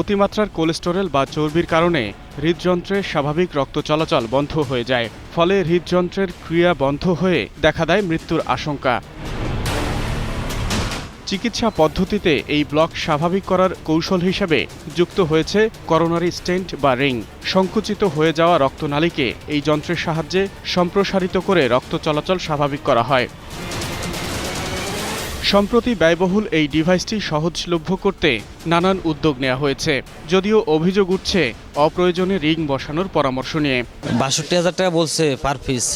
অতিমাত্রার cholesterol বা চর্বির কারণে হৃদযন্ত্রের স্বাভাবিক রক্ত চলাচল বন্ধ হয়ে যায়, ফলে হৃদযন্ত্রের ক্রিয়া বন্ধ হয়ে দেখা দেয় মৃত্যুর আশঙ্কা। চিকিৎসা পদ্ধতিতে এই ব্লক স্বাভাবিক করার কৌশল হিসেবে যুক্ত হয়েছে করোনারি স্টেন্ট বা রিং। সংকুচিত হয়ে যাওয়া রক্তনালীকে এই যন্ত্রের সাহায্যে সম্প্রসারিত করে রক্ত চলাচল স্বাভাবিক করা হয়। সম্প্রতি ব্যয়বহুল এই ডিভাইসটি সহজলভ্য করতে নানান উদ্যোগ নেওয়া হয়েছে যদিও অভিযোগ উঠছে অপ্রয়োজনে রিং বসানোর পরামর্শ নিয়ে। বাষট্টি হাজার টাকা বলছে পার পিস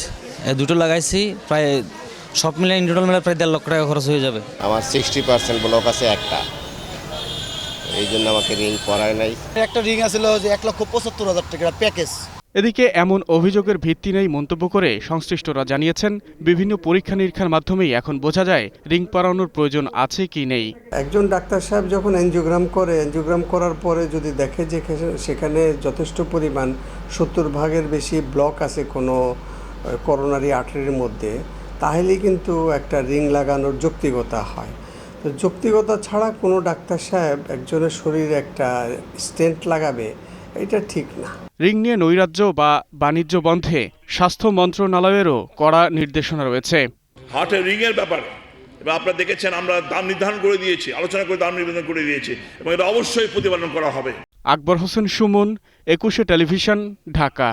দুটো লাগাইছি প্রায় সব মিলে ইন্টোটাল মিলে প্রায় দেড় লক্ষ টাকা খরচ হয়ে যাবে। আমার সিক্সটি পার্সেন্ট ব্লক আছে একটা। এই জন্য আমাকে রিং করায় নাই। একটা রিং আছিল যে এক লক্ষ পঁচাত্তর হাজার টাকা প্যাকেজ এদিকে এমন অভিযোগের ভিত্তি নেই মন্তব্য করে সংশ্লিষ্টরা জানিয়েছেন, বিভিন্ন পরীক্ষা নিরীক্ষার মাধ্যমেই এখন বোঝা যায় রিং পরানোর প্রয়োজন আছে কি নেই। একজন ডাক্তার সাহেব যখন এনজিওগ্রাম করে, এনজিওগ্রাম করার পরে যদি দেখে যে সেখানে যথেষ্ট পরিমাণ সত্তর ভাগের বেশি ব্লক আছে কোনো করোনারি আর্টারির মধ্যে তাহলেই কিন্তু একটা রিং লাগানোর যৌক্তিকতা হয়। তো যৌক্তিকতা ছাড়া কোনো ডাক্তার সাহেব একজনের শরীরে একটা স্টেন্ট লাগাবে এটা ঠিক না। রিং নিয়ে নৈরাজ্য বা বাণিজ্য বন্ধে স্বাস্থ্য মন্ত্রণালয়েরও কড়া নির্দেশনা রয়েছে। হার্টের রিংয়ের ব্যাপার এবং আপনারা দেখেছেন আমরা দাম নির্ধারণ করে দিয়েছি আলোচনা করে দাম নির্ধারণ করে দিয়েছি এবং এটা অবশ্যই প্রতিপালন করা হবে। আকবর হোসেন সুমন একুশে টেলিভিশন ঢাকা।